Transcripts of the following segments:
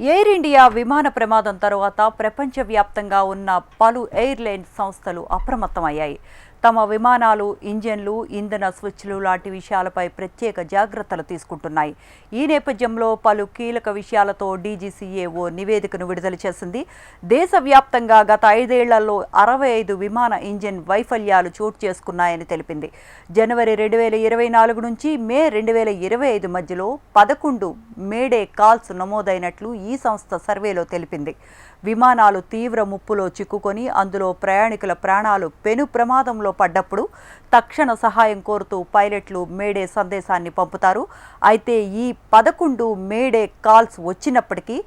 Air India విమాన ప్రమాదం తరువాత ప్రపంచవ్యాప్తంగా ఉన్న పలు ఎయిర్లైన్ సంస్థలు అప్రమత్తమయ్యాయి. తమ విమానాలు ఇంజన్లు ఇంధన స్విచ్లు లాంటి విషయాలపై ప్రత్యేక జాగ్రత్తలు తీసుకుంటున్నాయి. ఈ నేపథ్యంలో పలు కీలక విషయాలతో డీజీసీఏ ఓ నివేదికను విడుదల చేసింది. దేశవ్యాప్తంగా గత ఐదేళ్ళలో అరవై ఐదు విమాన ఇంజిన్ వైఫల్యాలు చోటు చేసుకున్నాయని తెలిపింది. జనవరి రెండు వేల ఇరవై నాలుగు నుంచి మే రెండు వేల ఇరవై ఐదు మధ్యలో పదకొండు మేడే కాల్స్ నమోదైనట్లు ఈ సంస్థ సర్వేలో తెలిపింది. విమానాలు తీవ్ర ముప్పులో చిక్కుకొని అందులో ప్రయాణికుల ప్రాణాలు పెను ప్రమాదంలో పడ్డప్పుడు తక్షణ సహాయం కోరుతూ పైలట్లు మేడే సందేశాన్ని పంపుతారు. అయితే ఈ పదకొండు మేడే కాల్స్ వచ్చినప్పటికీ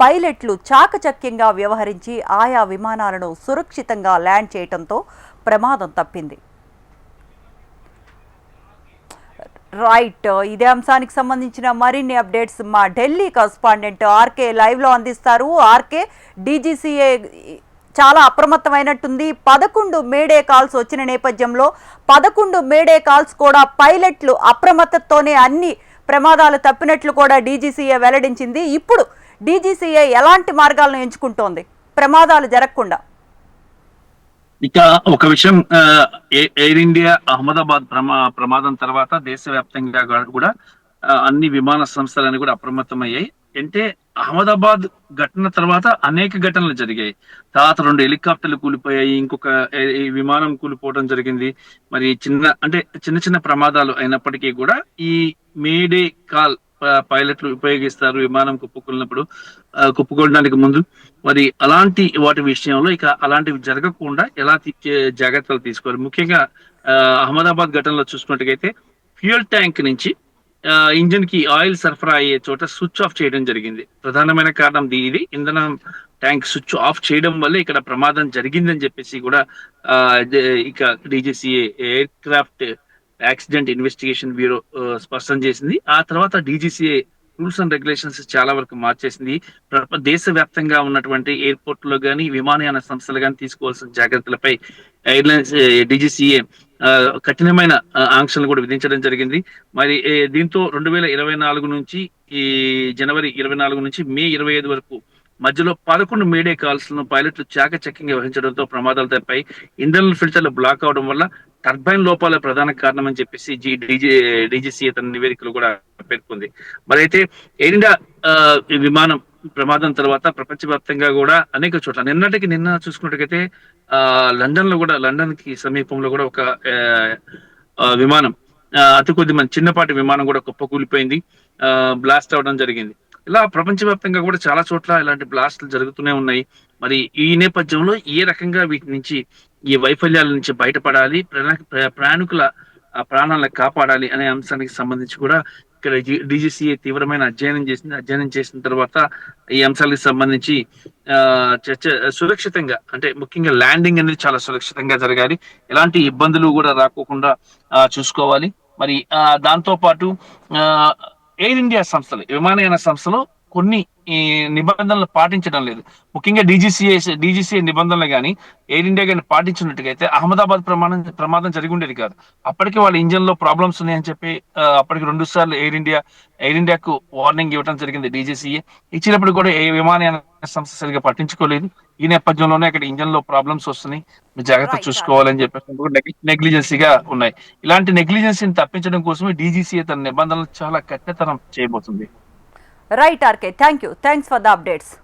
పైలట్లు చాకచక్యంగా వ్యవహరించి ఆయా విమానాలను సురక్షితంగా ల్యాండ్ చేయడంతో ప్రమాదం తప్పింది. రైట్ ఇదే అంశానికి సంబంధించిన మరిన్ని అప్డేట్స్ మా ఢిల్లీ కరస్పాండెంట్ ఆర్కే లైవ్లో అందిస్తారు. ఆర్కే డీజీసీఏ చాలా అప్రమత్తమైనట్టుంది. పదకొండు మేడే కాల్స్ వచ్చిన నేపథ్యంలో పదకొండు మేడే కాల్స్ కూడా పైలట్లు అప్రమత్తతోనే అన్ని ప్రమాదాలు తప్పినట్లు కూడా డీజీసీఏ వెల్లడించింది. ఇప్పుడు డీజీసీఏ ఎలాంటి మార్గాలను ఎంచుకుంటోంది? ప్రమాదాలు జరగకుండా. ఇక ఒక విషయం ఎయిర్ ఇండియా అహ్మదాబాద్ ప్రమా ప్రమాదం తర్వాత దేశవ్యాప్తంగా కూడా అన్ని విమాన సంస్థలన్నీ కూడా అప్రమత్తమయ్యాయి. అంటే అహ్మదాబాద్ ఘటన తర్వాత అనేక ఘటనలు జరిగాయి. తర్వాత రెండు హెలికాప్టర్లు కూలిపోయాయి ఇంకొక విమానం కూలిపోవడం జరిగింది. మరి చిన్న అంటే చిన్న చిన్న ప్రమాదాలు అయినప్పటికీ కూడా ఈ మేడే కాల్ పైలట్లు ఉపయోగిస్తారు విమానం కుప్పకూలినప్పుడు ఆ, కుప్పకూలడానికి ముందు. మరి అలాంటి వాటి విషయంలో ఇక అలాంటివి జరగకుండా ఎలా జాగ్రత్తలు తీసుకోవాలి? ముఖ్యంగా ఆ, అహ్మదాబాద్ ఘటనలో చూసుకున్నట్టుగైతే ఫ్యూయల్ ట్యాంక్ నుంచి ఇంజిన్కి ఆయిల్ సరఫరా అయ్యే చోట స్విచ్ ఆఫ్ చేయడం జరిగింది. ప్రధానమైన కారణం ఇది. ఇంధనం ట్యాంక్ స్విచ్ ఆఫ్ చేయడం వల్ల ఇక్కడ ప్రమాదం జరిగిందని చెప్పేసి కూడా ఇక DGCA aircraft accident investigation bureau స్పష్టం చేసింది. ఆ తర్వాత డీజీసీఏ రూల్స్ అండ్ రెగ్యులేషన్స్ చాలా వరకు మార్చేసింది. దేశవ్యాప్తంగా ఉన్నటువంటి ఎయిర్పోర్ట్లో గానీ విమానయాన సంస్థలు గానీ తీసుకోవాల్సిన జాగ్రత్తలపై ఎయిర్లైన్స్ డిజిసిఏ కఠినమైన ఆంక్షలు కూడా విధించడం జరిగింది. మరి దీంతో రెండు వేల ఇరవై నాలుగు నుంచి ఈ జనవరి ఇరవై నాలుగు నుంచి మే ఇరవై ఐదు వరకు మధ్యలో పదకొండు మేడే కాల్స్ను పైలట్లు చాకచక్యంగా వహించడంతో ప్రమాదాలు తప్పాయి. ఇంధన ఫిల్టర్లు బ్లాక్ అవడం వల్ల టర్బైన్ లోపాల ప్రధాన కారణం అని చెప్పేసి జీ డీజీ డీజీసీ తన నివేదికలు కూడా పేర్కొంది. మరి అయితే ఎయిర్ ఇండియా ఆ, విమానం ప్రమాదం తర్వాత ప్రపంచవ్యాప్తంగా కూడా అనేక చోట్ల నిన్నటికి నిన్న చూసుకున్నట్టుగైతే ఆ లండన్లో కూడా లండన్కి సమీపంలో కూడా ఒక ఆ, విమానం అతి కొద్ది మంది చిన్నపాటి విమానం కూడా కుప్పకూలిపోయింది ఆ బ్లాస్ట్ అవడం జరిగింది. ఇలా ప్రపంచవ్యాప్తంగా కూడా చాలా చోట్ల ఇలాంటి బ్లాస్ట్లు జరుగుతూనే ఉన్నాయి. మరి ఈ నేపథ్యంలో ఏ రకంగా వీటి నుంచి ఈ వైఫల్యాల నుంచి బయటపడాలి ప్ర- ప్రయాణికుల ప్రాణాలను కాపాడాలి అనే అంశానికి సంబంధించి కూడా ఇక్కడ డిజిసిఏ తీవ్రమైన అధ్యయనం చేసింది. అధ్యయనం చేసిన తర్వాత ఈ అంశాలకు సంబంధించి ఆ చర్చ సురక్షితంగా అంటే ముఖ్యంగా ల్యాండింగ్ అనేది చాలా సురక్షితంగా జరగాలి. ఎలాంటి ఇబ్బందులు కూడా రాకోకుండా ఆ, చూసుకోవాలి. మరి దాంతో పాటు ఆ, ఎయిర్ ఇండియా సంస్థలు విమానయాన సంస్థలు కొన్ని ఈ నిబంధనలు పాటించడం లేదు. ముఖ్యంగా డీజీసీఏ డీజీసీఏ నిబంధనలు కానీ ఎయిర్ ఇండియా కానీ పాటించినట్టుగైతే అహ్మదాబాద్ ప్రమాదం ప్రమాదం జరిగి ఉండేది కాదు. అప్పటికి వాళ్ళ ఇంజన్లో ప్రాబ్లమ్స్ ఉన్నాయని చెప్పి అప్పటికి రెండు సార్లు ఎయిర్ ఇండియా ఎయిర్ ఇండియాకు వార్నింగ్ ఇవ్వడం జరిగింది డీజీసీఏ. ఇచ్చినప్పుడు కూడా ఏ విమానయాన సంస్థ సరిగా పట్టించుకోలేదు. ఈ నేపథ్యంలోనే అక్కడ ఇంజన్లో ప్రాబ్లమ్స్ వస్తున్నాయి. మీరు జాగ్రత్త చూసుకోవాలని చెప్పేసి నెగ్లిజెన్సీగా ఉన్నాయి. ఇలాంటి నెగ్లిజెన్సీని తప్పించడం కోసమే డీజీసీఏ తన నిబంధనలు చాలా కఠినతరం చేయబోతుంది. Right, RK. Thank you. Thanks for the updates.